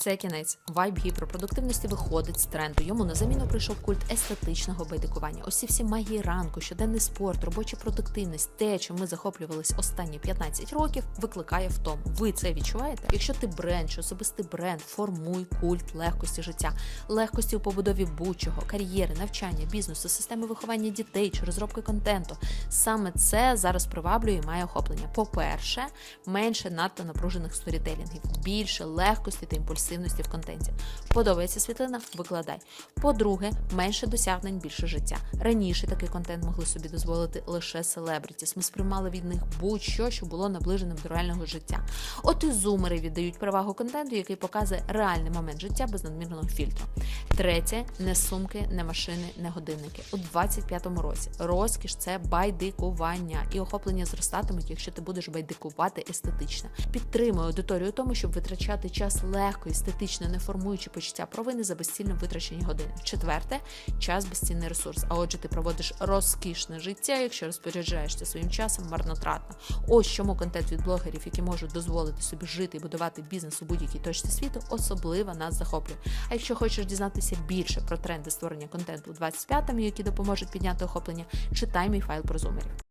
Це кінець. Вайб гіперпродуктивності виходить з тренду. Йому на заміну прийшов культ естетичного байдикування. Ось ці всі магії ранку, щоденний спорт, робоча продуктивність, те, чим ми захоплювались останні 15 років, викликає втому. Ви це відчуваєте? Якщо ти бренд чи особистий бренд, формуй культ легкості життя, легкості у побудові будь-чого, кар'єри, навчання, бізнесу, системи виховання дітей чи розробки контенту. Саме це зараз приваблює і має охоплення. По-перше, менше надто напружених сторітелінгів, більше легкості та імпульсивності в контенті. Подобається світлина? Викладай. По-друге, менше досягнень, більше життя. Раніше такий контент могли собі дозволити лише селебрітіс. Ми сприймали від них будь-що, що було наближеним до реального життя. От і зумери віддають перевагу контенту, який показує реальний момент життя без надмірного фільтру. Третє не сумки, не машини, не годинники. У 25-му році розкіш це байдикування, і охоплення зростатимуть, якщо ти будеш байдикувати естетично. Підтримуй аудиторію тому, щоб витрачати час легко, естетично, не формуючи почуття провини за безцільно витрачені години. Четверте час безцінний ресурс. А отже, ти проводиш розкішне життя, якщо розпоряджаєшся своїм часом марнотратно. Ось чому контент від блогерів, які можуть дозволити собі жити і будувати бізнес у будь-якій точці світу, особливо нас захоплює. А якщо хочеш дізнатися більше про тренди створення контенту у 25-му, які допоможуть підняти охоплення, читай мій файл про зумерів.